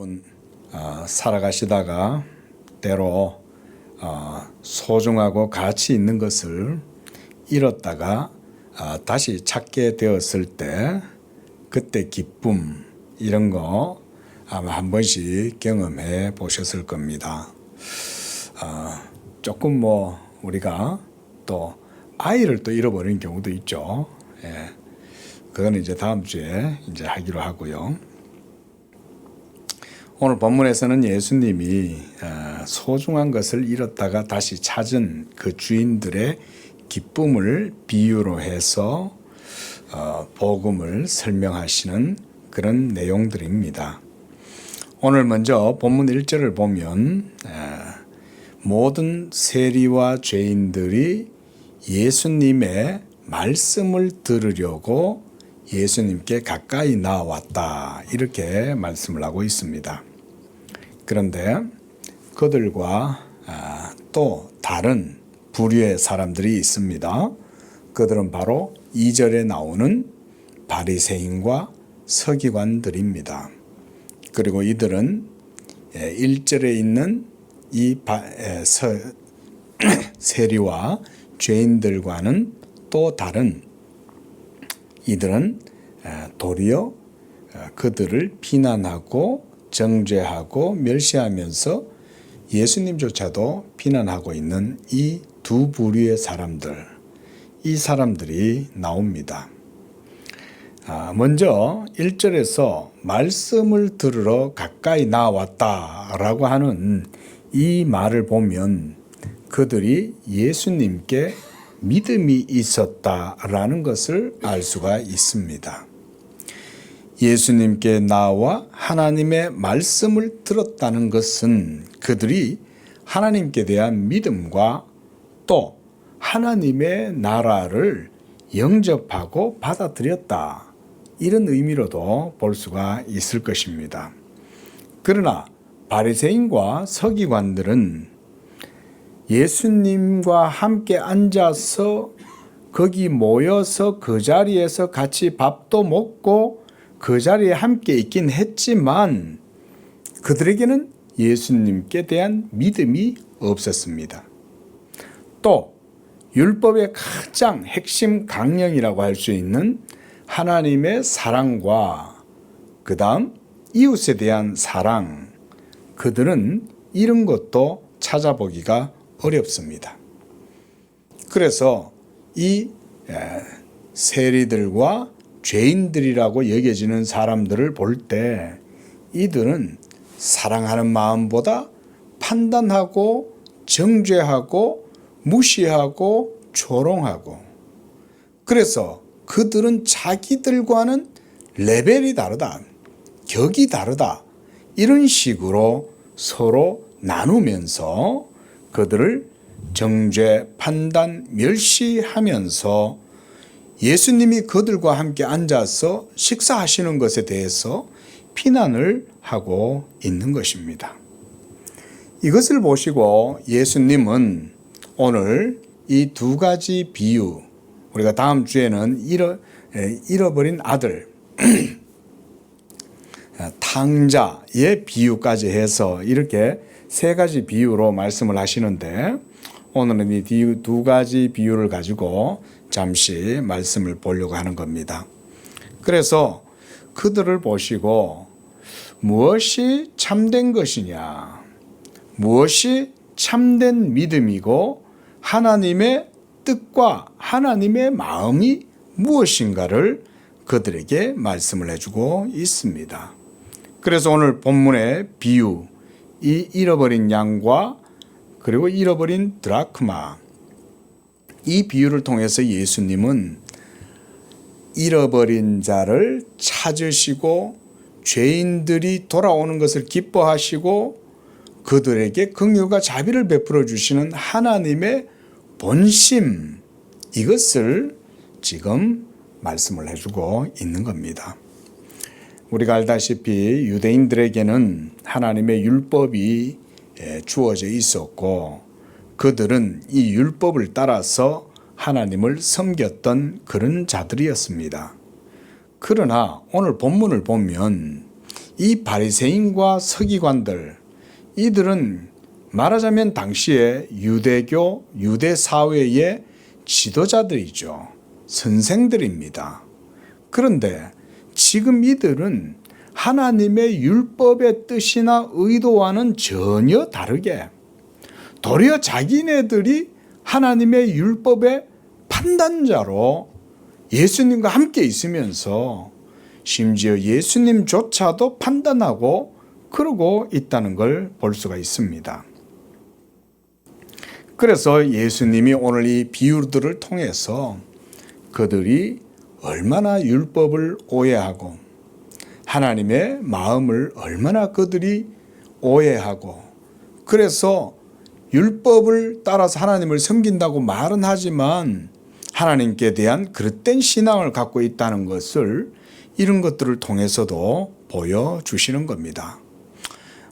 여러분 어, 살아가시다가 때로 어, 소중하고 가치 있는 것을 잃었다가 어, 다시 찾게 되었을 때 그때 기쁨 이런 거 아마 한 번씩 경험해 보셨을 겁니다. 어, 조금 뭐 우리가 또 아이를 또 잃어버리는 경우도 있죠. 예. 그거는 이제 다음 주에 이제 하기로 하고요. 오늘 본문에서는 예수님이 어, 소중한 것을 잃었다가 다시 찾은 그 주인들의 기쁨을 비유로 해서 어, 복음을 설명하시는 그런 내용들입니다. 오늘 먼저 본문 1절을 보면 어, 모든 세리와 죄인들이 예수님의 말씀을 들으려고 예수님께 가까이 나왔다. 이렇게 말씀을 하고 있습니다. 그런데 그들과 아, 또 다른 부류의 사람들이 있습니다. 그들은 바로 2절에 나오는 바리새인과 서기관들입니다. 그리고 이들은 1절에 있는 이 바, 에, 서, 세리와 죄인들과는 또 다른 이들은 도리어 그들을 비난하고 정죄하고 멸시하면서 예수님조차도 비난하고 있는 이 두 부류의 사람들, 이 사람들이 나옵니다. 아, 먼저 1절에서 말씀을 들으러 가까이 나왔다라고 하는 이 말을 보면 그들이 예수님께 믿음이 있었다라는 것을 알 수가 있습니다. 예수님께 나와 하나님의 말씀을 들었다는 것은 그들이 하나님께 대한 믿음과 또 하나님의 나라를 영접하고 받아들였다. 이런 의미로도 볼 수가 있을 것입니다. 그러나 바리새인과 서기관들은 예수님과 함께 앉아서 거기 모여서 그 자리에서 같이 밥도 먹고 그 자리에 함께 있긴 했지만 그들에게는 예수님께 대한 믿음이 없었습니다. 또 율법의 가장 핵심 강령이라고 할 수 있는 하나님의 사랑과 그 다음 이웃에 대한 사랑 그들은 이런 것도 찾아보기가 어렵습니다. 그래서 이 세리들과 죄인들이라고 여겨지는 사람들을 볼 때 이들은 사랑하는 마음보다 판단하고 정죄하고 무시하고 조롱하고 그래서 그들은 자기들과는 레벨이 다르다. 격이 다르다. 이런 식으로 서로 나누면서 그들을 정죄, 판단, 멸시하면서 예수님이 그들과 함께 앉아서 식사하시는 것에 대해서 비난을 하고 있는 것입니다. 이것을 보시고 예수님은 오늘 이 두 가지 비유, 우리가 다음 주에는 잃어, 잃어버린 아들, 탕자의 비유까지 해서 이렇게 세 가지 비유로 말씀을 하시는데 오늘은 이 두 가지 비유를 가지고 잠시 말씀을 보려고 하는 겁니다. 그래서 그들을 보시고 무엇이 참된 것이냐, 무엇이 참된 믿음이고 하나님의 뜻과 하나님의 마음이 무엇인가를 그들에게 말씀을 해주고 있습니다. 그래서 오늘 본문의 비유, 이 잃어버린 양과 그리고 잃어버린 드라크마, 이 비유를 통해서 예수님은 잃어버린 자를 찾으시고 죄인들이 돌아오는 것을 기뻐하시고 그들에게 긍휼과 자비를 베풀어 주시는 하나님의 본심 이것을 지금 말씀을 해주고 있는 겁니다. 우리가 알다시피 유대인들에게는 하나님의 율법이 주어져 있었고 그들은 이 율법을 따라서 하나님을 섬겼던 그런 자들이었습니다. 그러나 오늘 본문을 보면 이 바리새인과 서기관들 이들은 말하자면 당시에 유대교 유대 사회의 지도자들이죠. 선생들입니다. 그런데 지금 이들은 하나님의 율법의 뜻이나 의도와는 전혀 다르게 도리어 자기네들이 하나님의 율법의 판단자로 예수님과 함께 있으면서 심지어 예수님조차도 판단하고 그러고 있다는 걸 볼 수가 있습니다. 그래서 예수님이 오늘 이 비유들을 통해서 그들이 얼마나 율법을 오해하고 하나님의 마음을 얼마나 그들이 오해하고 그래서 율법을 따라서 하나님을 섬긴다고 말은 하지만 하나님께 대한 그릇된 신앙을 갖고 있다는 것을 이런 것들을 통해서도 보여주시는 겁니다.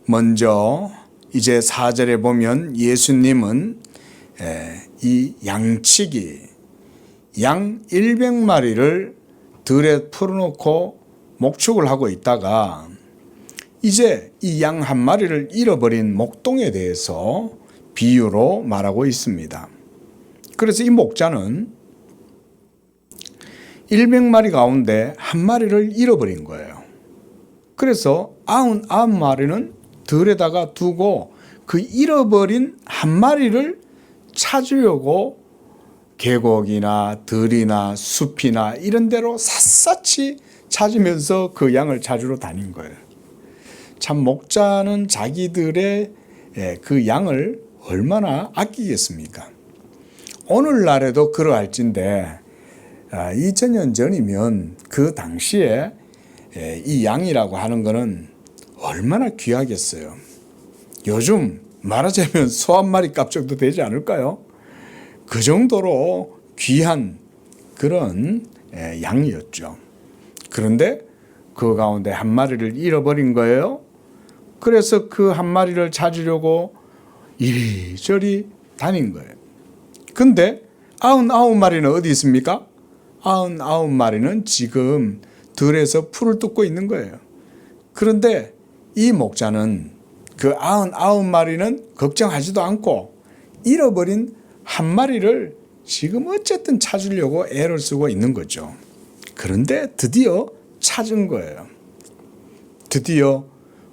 먼저 이제 4절에 보면 예수님은 이 양치기 양 100마리를 들에 풀어놓고 목축을 하고 있다가 이제 이 양 한 마리를 잃어버린 목동에 대해서 비유로 말하고 있습니다. 그래서 이 목자는 100마리 가운데 한 마리를 잃어버린 거예요. 그래서 99마리는 들에다가 두고 그 잃어버린 한 마리를 찾으려고 계곡이나 들이나 숲이나 이런 데로 샅샅이 찾으면서 그 양을 찾으러 다닌 거예요. 참 목자는 자기들의 그 양을 얼마나 아끼겠습니까? 오늘날에도 그러할진데 2000년 전이면 그 당시에 이 양이라고 하는 거는 얼마나 귀하겠어요. 요즘 말하자면 소 한 마리 값 정도 되지 않을까요? 그 정도로 귀한 그런 양이었죠. 그런데 그 가운데 한 마리를 잃어버린 거예요. 그래서 그 한 마리를 찾으려고 이리저리 다닌 거예요. 근데 아흔아홉 마리는 어디 있습니까? 아흔아홉 마리는 지금 들에서 풀을 뜯고 있는 거예요. 그런데 이 목자는 그 아흔아홉 마리는 걱정하지도 않고 잃어버린 한 마리를 지금 어쨌든 찾으려고 애를 쓰고 있는 거죠. 그런데 드디어 찾은 거예요. 드디어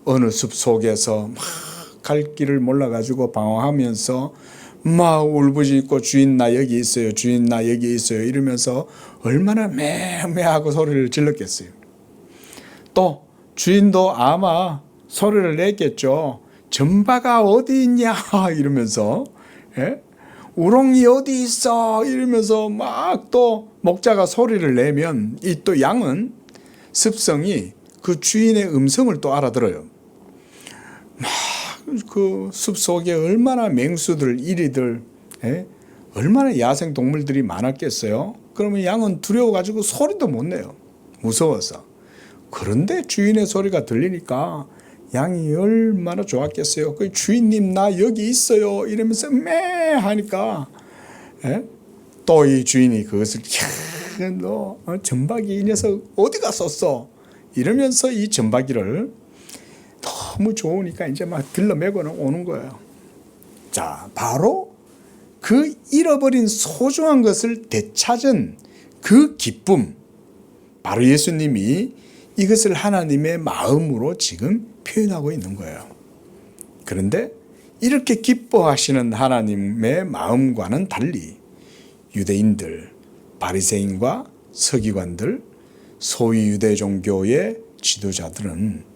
어느 숲 속에서 막 갈 길을 몰라가지고 방황하면서 막 울부짖고 주인 나 여기 있어요. 주인 나 여기 있어요. 이러면서 얼마나 매매하고 소리를 질렀겠어요. 또 주인도 아마 소리를 냈겠죠. 전바가 어디 있냐 이러면서 예? 우롱이 어디 있어 이러면서 막 또 목자가 소리를 내면 이 또 양은 습성이 그 주인의 음성을 또 알아들어요. 막그숲 속에 얼마나 맹수들 이리들 예? 얼마나 야생 동물들이 많았겠어요. 그러면 양은 두려워 가지고 소리도 못 내요. 무서워서. 그런데 주인의 소리가 들리니까 양이 얼마나 좋았겠어요. 그 주인님 나 여기 있어요. 이러면서 매 하니까 예? 또이 주인이 그것을 너 어, 전박이 이 녀석 어디 갔었어? 이러면서 이 전박이를 너무 좋으니까 이제 막 들러매고는 오는 거예요. 자, 바로 그 잃어버린 소중한 것을 되찾은 그 기쁨, 바로 예수님이 이것을 하나님의 마음으로 지금 표현하고 있는 거예요. 그런데 이렇게 기뻐하시는 하나님의 마음과는 달리 유대인들, 바리새인과 서기관들, 소위 유대 종교의 지도자들은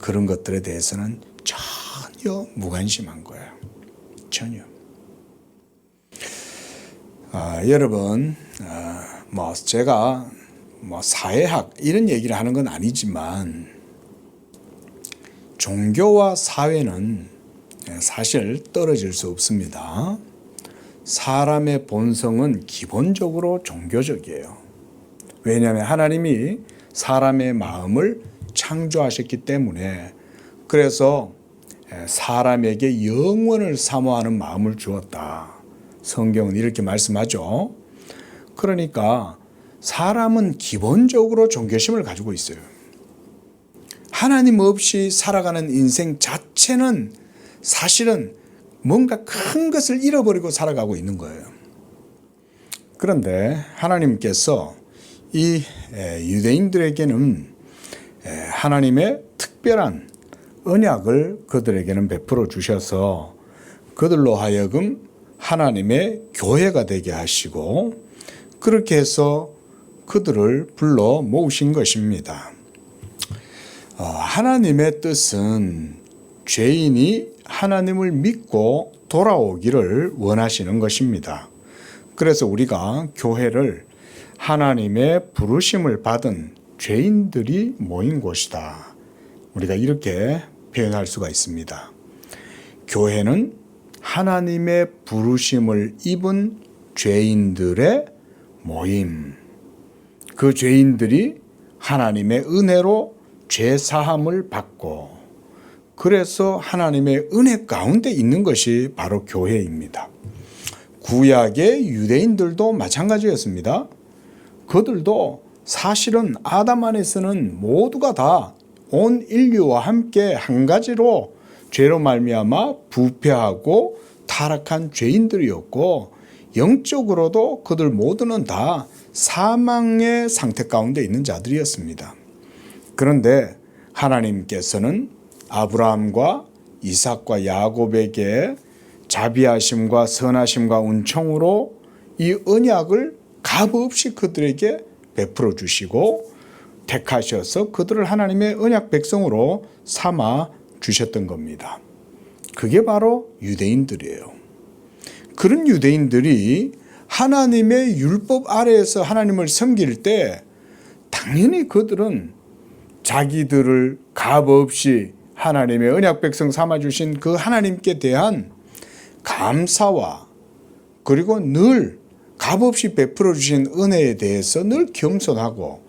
그런 것들에 대해서는 전혀 무관심한 거예요. 전혀. 아, 여러분, 아, 뭐 제가 뭐 사회학 이런 얘기를 하는 건 아니지만 종교와 사회는 사실 떨어질 수 없습니다. 사람의 본성은 기본적으로 종교적이에요. 왜냐하면 하나님이 사람의 마음을 창조하셨기 때문에 그래서 사람에게 영원을 사모하는 마음을 주었다. 성경은 이렇게 말씀하죠. 그러니까 사람은 기본적으로 종교심을 가지고 있어요. 하나님 없이 살아가는 인생 자체는 사실은 뭔가 큰 것을 잃어버리고 살아가고 있는 거예요. 그런데 하나님께서 이 유대인들에게는 하나님의 특별한 언약을 그들에게는 베풀어 주셔서 그들로 하여금 하나님의 교회가 되게 하시고 그렇게 해서 그들을 불러 모으신 것입니다. 어, 하나님의 뜻은 죄인이 하나님을 믿고 돌아오기를 원하시는 것입니다. 그래서 우리가 교회를 하나님의 부르심을 받은 죄인들이 모인 곳이다. 우리가 이렇게 표현할 수가 있습니다. 교회는 하나님의 부르심을 입은 죄인들의 모임. 그 죄인들이 하나님의 은혜로 죄 사함을 받고 그래서 하나님의 은혜 가운데 있는 것이 바로 교회입니다. 구약의 유대인들도 마찬가지였습니다. 그들도 사실은 아담 안에서는 모두가 다 온 인류와 함께 한 가지로 죄로 말미암아 부패하고 타락한 죄인들이었고 영적으로도 그들 모두는 다 사망의 상태 가운데 있는 자들이었습니다. 그런데 하나님께서는 아브라함과 이삭과 야곱에게 자비하심과 선하심과 은총으로 이 언약을 값없이 그들에게 베풀어 주시고 택하셔서 그들을 하나님의 언약 백성으로 삼아 주셨던 겁니다. 그게 바로 유대인들이에요. 그런 유대인들이 하나님의 율법 아래에서 하나님을 섬길 때 당연히 그들은 자기들을 값 없이 하나님의 언약 백성 삼아 주신 그 하나님께 대한 감사와 그리고 늘 값없이 베풀어 주신 은혜에 대해서 늘 겸손하고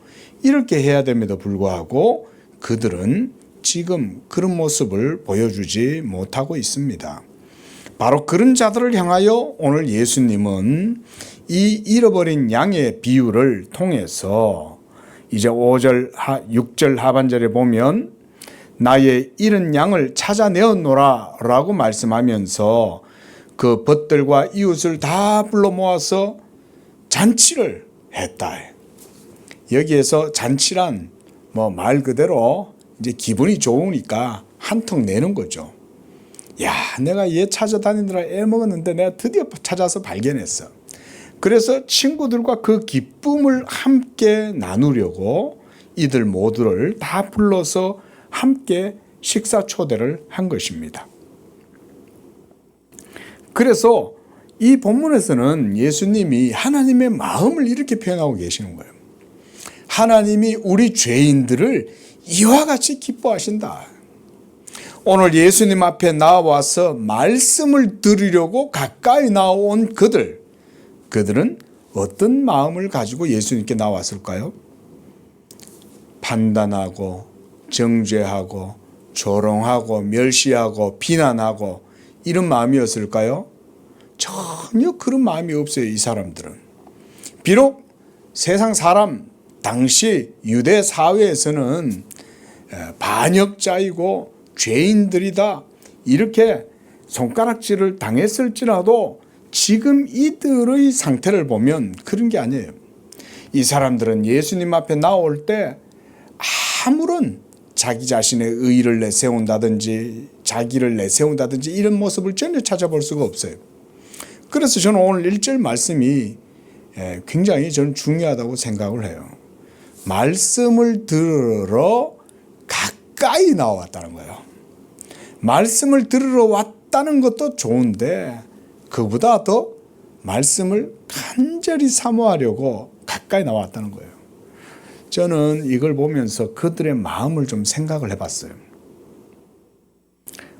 이렇게 해야 됨에도 불구하고 그들은 지금 그런 모습을 보여주지 못하고 있습니다. 바로 그런 자들을 향하여 오늘 예수님은 이 잃어버린 양의 비유를 통해서 이제 5절, 6절 하반절에 보면 나의 잃은 양을 찾아내었노라 라고 말씀하면서 그 벗들과 이웃을 다 불러 모아서 잔치를 했다. 여기에서 잔치란 뭐 말 그대로 이제 기분이 좋으니까 한턱 내는 거죠. 야, 내가 얘 찾아다니느라 애 먹었는데 내가 드디어 찾아서 발견했어. 그래서 친구들과 그 기쁨을 함께 나누려고 이들 모두를 다 불러서 함께 식사 초대를 한 것입니다. 그래서 이 본문에서는 예수님이 하나님의 마음을 이렇게 표현하고 계시는 거예요. 하나님이 우리 죄인들을 이와 같이 기뻐하신다. 오늘 예수님 앞에 나와서 말씀을 들으려고 가까이 나온 그들, 그들은 어떤 마음을 가지고 예수님께 나왔을까요? 판단하고, 정죄하고, 조롱하고, 멸시하고, 비난하고, 이런 마음이었을까요? 전혀 그런 마음이 없어요, 이 사람들은. 비록 세상 사람, 당시 유대 사회에서는 반역자이고 죄인들이다 이렇게 손가락질을 당했을지라도 지금 이들의 상태를 보면 그런 게 아니에요. 이 사람들은 예수님 앞에 나올 때 아무런 자기 자신의 의의를 내세운다든지 자기를 내세운다든지 이런 모습을 전혀 찾아볼 수가 없어요. 그래서 저는 오늘 1절 말씀이 굉장히 저는 중요하다고 생각을 해요. 말씀을 들으러 가까이 나왔다는 거예요. 말씀을 들으러 왔다는 것도 좋은데 그보다 더 말씀을 간절히 사모하려고 가까이 나왔다는 거예요. 저는 이걸 보면서 그들의 마음을 좀 생각을 해봤어요.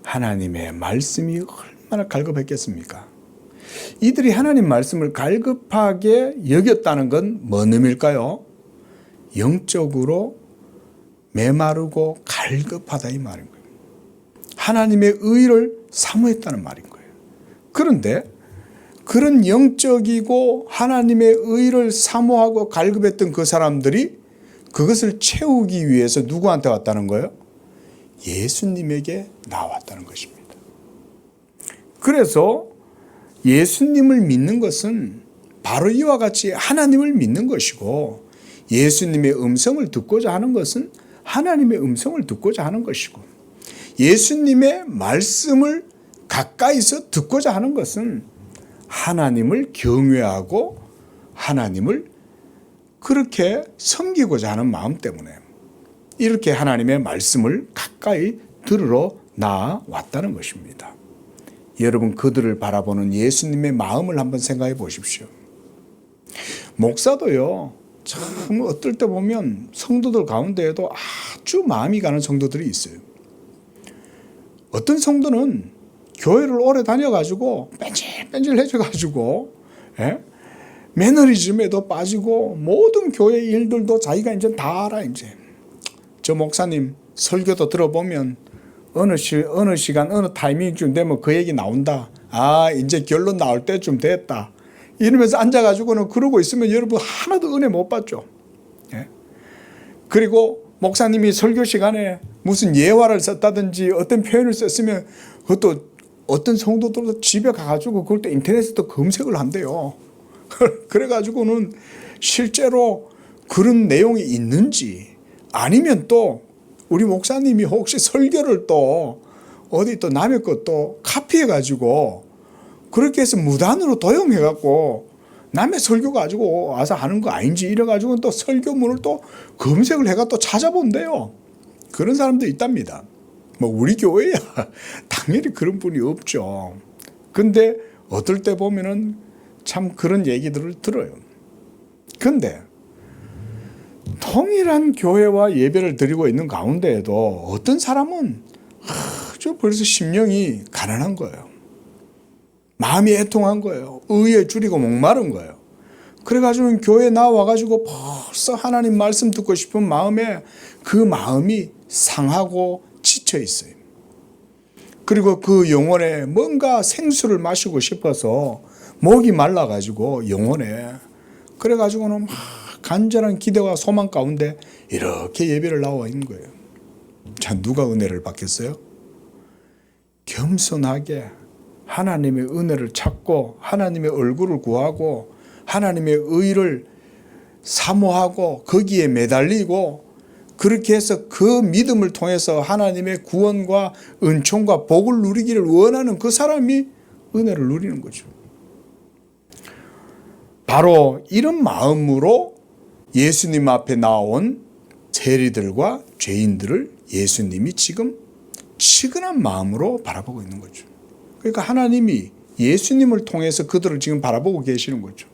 하나님의 말씀이 얼마나 갈급했겠습니까? 이들이 하나님 말씀을 갈급하게 여겼다는 건 뭔 의미일까요? 영적으로 메마르고 갈급하다 이 말인 거예요. 하나님의 의를 사모했다는 말인 거예요. 그런데 그런 영적이고 하나님의 의를 사모하고 갈급했던 그 사람들이 그것을 채우기 위해서 누구한테 왔다는 거예요? 예수님에게 나왔다는 것입니다. 그래서 예수님을 믿는 것은 바로 이와 같이 하나님을 믿는 것이고 예수님의 음성을 듣고자 하는 것은 하나님의 음성을 듣고자 하는 것이고 예수님의 말씀을 가까이서 듣고자 하는 것은 하나님을 경외하고 하나님을 그렇게 섬기고자 하는 마음 때문에 이렇게 하나님의 말씀을 가까이 들으러 나왔다는 것입니다. 여러분 그들을 바라보는 예수님의 마음을 한번 생각해 보십시오. 목사도요. 참 어떨 때 보면 성도들 가운데에도 아주 마음이 가는 성도들이 있어요. 어떤 성도는 교회를 오래 다녀가지고 뺀질뺀질해져가지고 예? 매너리즘에도 빠지고 모든 교회 일들도 자기가 이제 다 알아 이제. 저 목사님 설교도 들어보면 어느 시 어느 시간 어느 타이밍쯤 되면 그 얘기 나온다. 아 이제 결론 나올 때쯤 됐다. 이러면서 앉아가지고는 그러고 있으면 여러분 하나도 은혜 못 받죠. 예? 그리고 목사님이 설교 시간에 무슨 예화를 썼다든지 어떤 표현을 썼으면 그것도 어떤 성도들도 집에 가가지고 그걸 또 인터넷에도 검색을 한대요. 그래가지고는 실제로 그런 내용이 있는지 아니면 또 우리 목사님이 혹시 설교를 또 어디 또 남의 것도 카피해 가지고 그렇게 해서 무단으로 도용해 갖고 남의 설교 가지고 와서 하는 거 아닌지 이래 가지고 또 설교문을 또 검색을 해가 또 찾아본대요. 그런 사람도 있답니다. 뭐 우리 교회야 당연히 그런 분이 없죠. 근데 어떨 때 보면은 참 그런 얘기들을 들어요. 근데 통일한 교회와 예배를 드리고 있는 가운데에도 어떤 사람은 아주 벌써 심령이 가난한 거예요. 마음이 애통한 거예요. 의에 줄이고 목마른 거예요. 그래가지고 교회 나와가지고 벌써 하나님 말씀 듣고 싶은 마음에 그 마음이 상하고 지쳐 있어요. 그리고 그 영혼에 뭔가 생수를 마시고 싶어서 목이 말라가지고 영혼에 그래가지고는 막 간절한 기대와 소망 가운데 이렇게 예배를 나와 있는 거예요. 자, 누가 은혜를 받겠어요? 겸손하게 하나님의 은혜를 찾고 하나님의 얼굴을 구하고 하나님의 의를 사모하고 거기에 매달리고 그렇게 해서 그 믿음을 통해서 하나님의 구원과 은총과 복을 누리기를 원하는 그 사람이 은혜를 누리는 거죠. 바로 이런 마음으로 예수님 앞에 나온 세리들과 죄인들을 예수님이 지금 치근한 마음으로 바라보고 있는 거죠. 그러니까 하나님이 예수님을 통해서 그들을 지금 바라보고 계시는 거죠.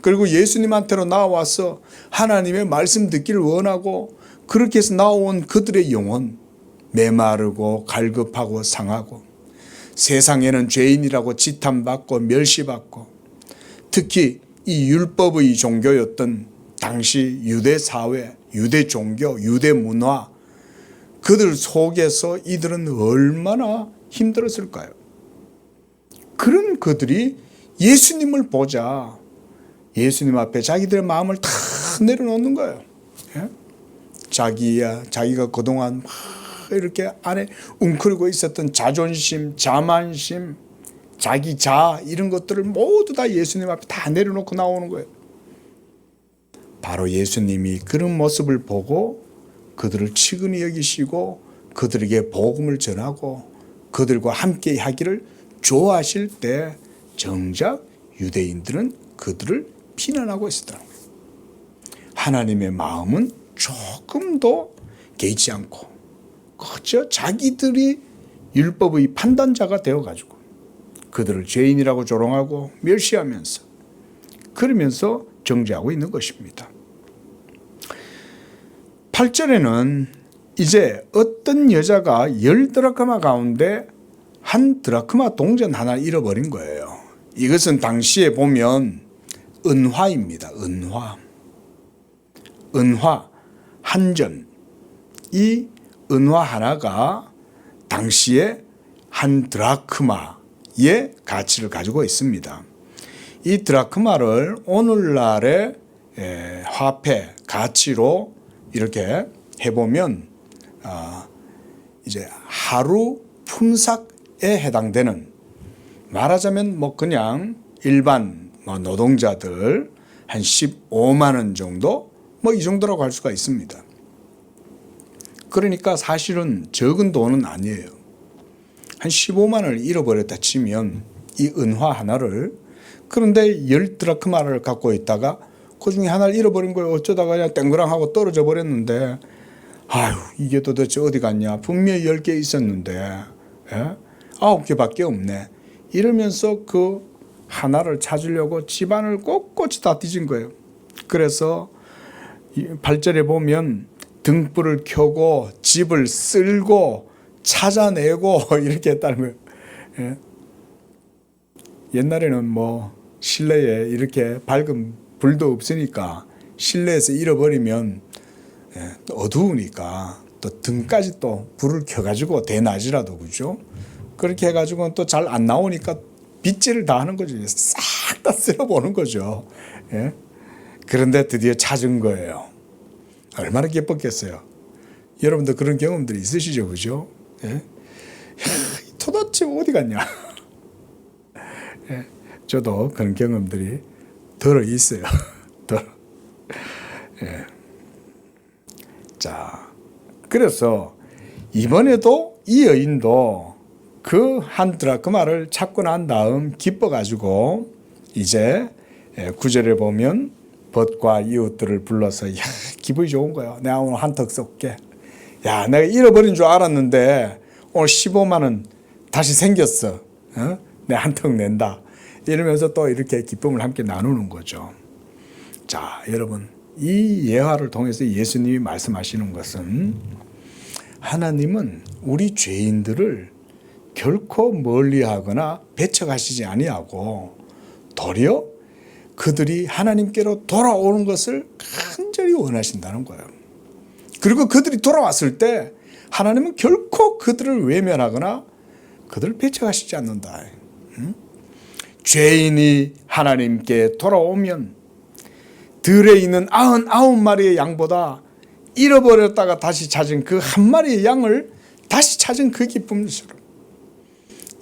그리고 예수님한테로 나와서 하나님의 말씀 듣기를 원하고 그렇게 해서 나온 그들의 영혼 메마르고 갈급하고 상하고 세상에는 죄인이라고 지탄받고 멸시받고 특히 이 율법의 종교였던 당시 유대 사회, 유대 종교, 유대 문화 그들 속에서 이들은 얼마나 힘들었을까요? 그런 그들이 예수님을 보자 예수님 앞에 자기들의 마음을 다 내려놓는 거예요. 예? 자기야 자기가 그동안 막 이렇게 안에 웅크리고 있었던 자존심, 자만심, 자기 자 이런 것들을 모두 다 예수님 앞에 다 내려놓고 나오는 거예요. 바로 예수님이 그런 모습을 보고 그들을 치근히 여기시고 그들에게 복음을 전하고 그들과 함께 하기를 좋아하실 때 정작 유대인들은 그들을 비난하고 거예요. 하나님의 마음은 조금도 개의치 않고 그저 자기들이 율법의 판단자가 되어가지고 그들을 죄인이라고 조롱하고 멸시하면서 그러면서 정죄하고 있는 것입니다. 8절에는 이제 어떤 여자가 열 드라크마 가운데 한 드라크마 동전 하나 잃어버린 거예요. 이것은 당시에 보면 은화입니다. 은화. 은화 한 점. 이 은화 하나가 당시에 한 드라크마의 가치를 가지고 있습니다. 이 드라크마를 오늘날의 화폐 가치로 이렇게 해보면 이제 하루 품삯에 해당되는 말하자면 뭐 그냥 일반 뭐 노동자들 한 15만 원 정도 뭐 이 정도라고 할 수가 있습니다. 그러니까 사실은 적은 돈은 아니에요. 한 15만 원을 잃어버렸다 치면 이 은화 하나를 그런데 열 드라크마를 갖고 있다가 그 중에 하나를 잃어버린 거예요. 어쩌다가 그냥 땡그랑 하고 떨어져 버렸는데 아유 이게 도대체 어디 갔냐 분명히 열 개 있었는데 예? 아홉 개밖에 없네 이러면서 그 하나를 찾으려고 집안을 꼿꼿이 다 뒤진 거예요. 그래서 이 발전에 보면 등불을 켜고 집을 쓸고 찾아내고 이렇게 했다는 거예요. 예. 옛날에는 뭐 실내에 이렇게 밝은 불도 없으니까 실내에서 잃어버리면 예, 또 어두우니까 또 등까지 또 불을 켜가지고 대낮이라도 그죠? 그렇게 해가지고 또 잘 안 나오니까 빗질을 다 하는 거죠. 싹 다 쓸어보는 거죠. 예? 그런데 드디어 찾은 거예요. 얼마나 기뻤겠어요. 여러분도 그런 경험들이 있으시죠, 그죠? 예? 도대체 어디 갔냐? 예, 저도 그런 경험들이 들어 있어요. 들어. 예. 자, 그래서 이번에도 이 여인도 그 한 드라크마를 찾고 난 다음 기뻐가지고 이제 예, 구절에 보면 벗과 이웃들을 불러서 야 기분이 좋은 거야. 내가 오늘 한턱 쏠게. 야 내가 잃어버린 줄 알았는데 오늘 15만 원 다시 생겼어. 어? 내가 한턱 낸다. 이러면서 또 이렇게 기쁨을 함께 나누는 거죠. 자 여러분 이 예화를 통해서 예수님이 말씀하시는 것은 하나님은 우리 죄인들을 결코 멀리하거나 배척하시지 아니하고 도리어 그들이 하나님께로 돌아오는 것을 간절히 원하신다는 거예요. 그리고 그들이 돌아왔을 때 하나님은 결코 그들을 외면하거나 그들을 배척하시지 않는다. 응? 죄인이 하나님께 돌아오면 들에 있는 아흔 아홉 마리의 양보다 잃어버렸다가 다시 찾은 그 한 마리의 양을 다시 찾은 그 기쁨처럼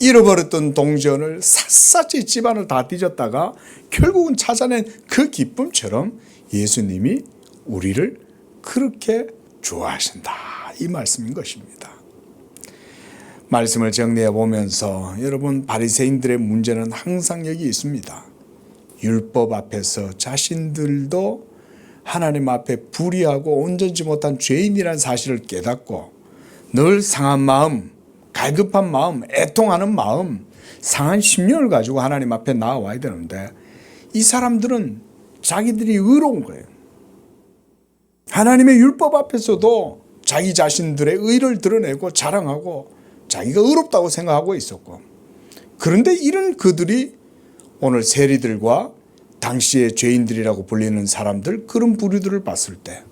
잃어버렸던 동전을 샅샅이 집안을 다 뒤졌다가 결국은 찾아낸 그 기쁨처럼 예수님이 우리를 그렇게 좋아하신다. 이 말씀인 것입니다. 말씀을 정리해 보면서 여러분 바리새인들의 문제는 항상 여기 있습니다. 율법 앞에서 자신들도 하나님 앞에 불의하고 온전치 못한 죄인이라는 사실을 깨닫고 늘 상한 마음, 갈급한 마음, 애통하는 마음, 상한 심령을 가지고 하나님 앞에 나와야 되는데 이 사람들은 자기들이 의로운 거예요. 하나님의 율법 앞에서도 자기 자신들의 의를 드러내고 자랑하고 자기가 의롭다고 생각하고 있었고 그런데 이런 그들이 오늘 세리들과 당시의 죄인들이라고 불리는 사람들 그런 부류들을 봤을 때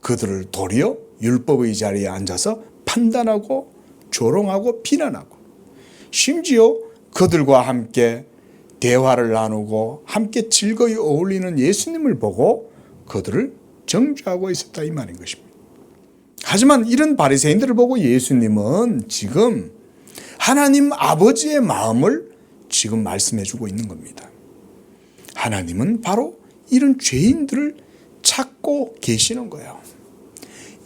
그들을 도리어 율법의 자리에 앉아서 판단하고 조롱하고 비난하고 심지어 그들과 함께 대화를 나누고 함께 즐거이 어울리는 예수님을 보고 그들을 정죄하고 있었다 이 말인 것입니다. 하지만 이런 바리새인들을 보고 예수님은 지금 하나님 아버지의 마음을 지금 말씀해 주고 있는 겁니다. 하나님은 바로 이런 죄인들을 찾고 계시는 거예요.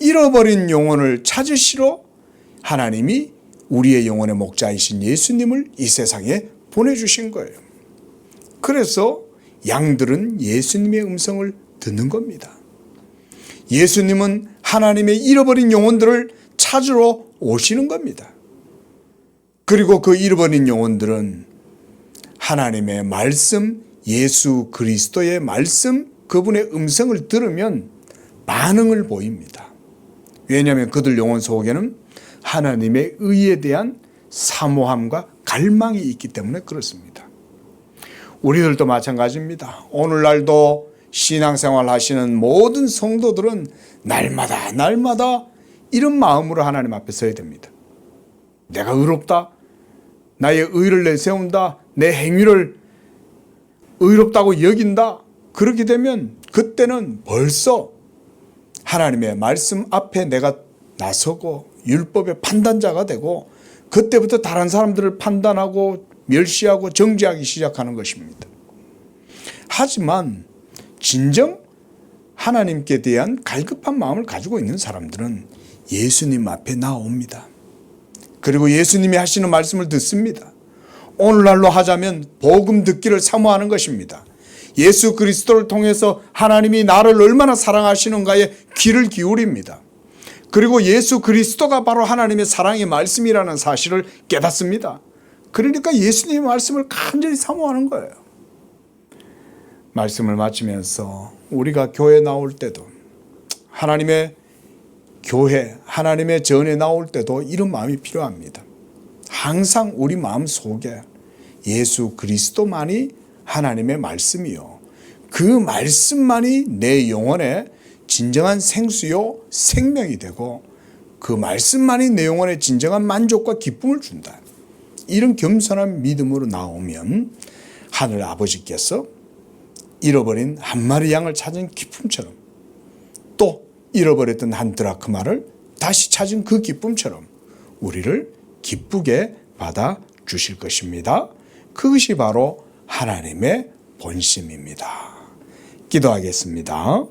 잃어버린 영혼을 찾으시러 하나님이 우리의 영혼의 목자이신 예수님을 이 세상에 보내주신 거예요. 그래서 양들은 예수님의 음성을 듣는 겁니다. 예수님은 하나님의 잃어버린 영혼들을 찾으러 오시는 겁니다. 그리고 그 잃어버린 영혼들은 하나님의 말씀, 예수 그리스도의 말씀, 그분의 음성을 들으면 반응을 보입니다. 왜냐하면 그들 영혼 속에는 하나님의 의에 대한 사모함과 갈망이 있기 때문에 그렇습니다. 우리들도 마찬가지입니다. 오늘날도 신앙생활 하시는 모든 성도들은 날마다 날마다 이런 마음으로 하나님 앞에 서야 됩니다. 내가 의롭다. 나의 의를 내세운다. 내 행위를 의롭다고 여긴다. 그렇게 되면 그때는 벌써 하나님의 말씀 앞에 내가 나서고 율법의 판단자가 되고 그때부터 다른 사람들을 판단하고 멸시하고 정죄하기 시작하는 것입니다. 하지만 진정 하나님께 대한 갈급한 마음을 가지고 있는 사람들은 예수님 앞에 나옵니다. 그리고 예수님이 하시는 말씀을 듣습니다. 오늘날로 하자면 복음 듣기를 사모하는 것입니다. 예수 그리스도를 통해서 하나님이 나를 얼마나 사랑하시는가에 귀를 기울입니다. 그리고 예수 그리스도가 바로 하나님의 사랑의 말씀이라는 사실을 깨닫습니다. 그러니까 예수님의 말씀을 간절히 사모하는 거예요. 말씀을 마치면서 우리가 교회 나올 때도 하나님의 교회, 하나님의 전에 나올 때도 이런 마음이 필요합니다. 항상 우리 마음 속에 예수 그리스도만이 하나님의 말씀이요. 그 말씀만이 내 영혼의 진정한 생수요, 생명이 되고 그 말씀만이 내 영혼의 진정한 만족과 기쁨을 준다. 이런 겸손한 믿음으로 나오면 하늘 아버지께서 잃어버린 한 마리 양을 찾은 기쁨처럼 또 잃어버렸던 한 드라크마를 다시 찾은 그 기쁨처럼 우리를 기쁘게 받아 주실 것입니다. 그것이 바로 하나님의 본심입니다. 기도하겠습니다.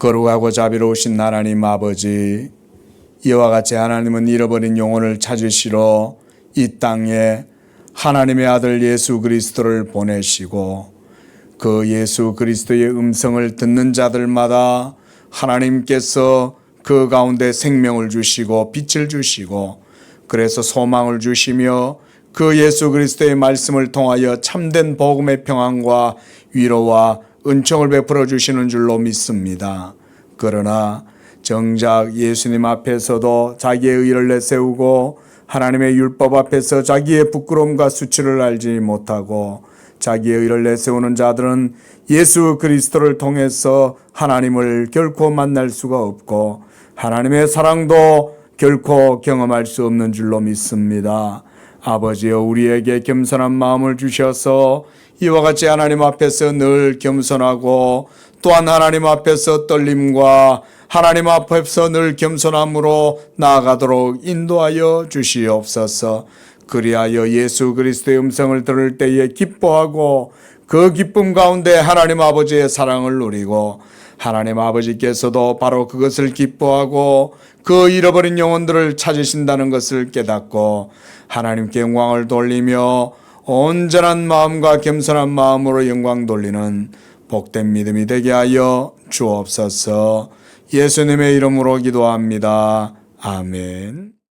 거룩하고 자비로우신 하나님 아버지 이와 같이 하나님은 잃어버린 영혼을 찾으시러 이 땅에 하나님의 아들 예수 그리스도를 보내시고 그 예수 그리스도의 음성을 듣는 자들마다 하나님께서 그 가운데 생명을 주시고 빛을 주시고 그래서 소망을 주시며 그 예수 그리스도의 말씀을 통하여 참된 복음의 평안과 위로와 은총을 베풀어 주시는 줄로 믿습니다. 그러나 정작 예수님 앞에서도 자기의 의를 내세우고 하나님의 율법 앞에서 자기의 부끄러움과 수치를 알지 못하고 자기의 의를 내세우는 자들은 예수 그리스도를 통해서 하나님을 결코 만날 수가 없고 하나님의 사랑도 결코 경험할 수 없는 줄로 믿습니다. 아버지여 우리에게 겸손한 마음을 주셔서 이와 같이 하나님 앞에서 늘 겸손하고 또한 하나님 앞에서 떨림과 하나님 앞에서 늘 겸손함으로 나아가도록 인도하여 주시옵소서. 그리하여 예수 그리스도의 음성을 들을 때에 기뻐하고 그 기쁨 가운데 하나님 아버지의 사랑을 누리고 하나님 아버지께서도 바로 그것을 기뻐하고 그 잃어버린 영혼들을 찾으신다는 것을 깨닫고 하나님께 영광을 돌리며 온전한 마음과 겸손한 마음으로 영광 돌리는 복된 믿음이 되게 하여 주옵소서 예수님의 이름으로 기도합니다. 아멘.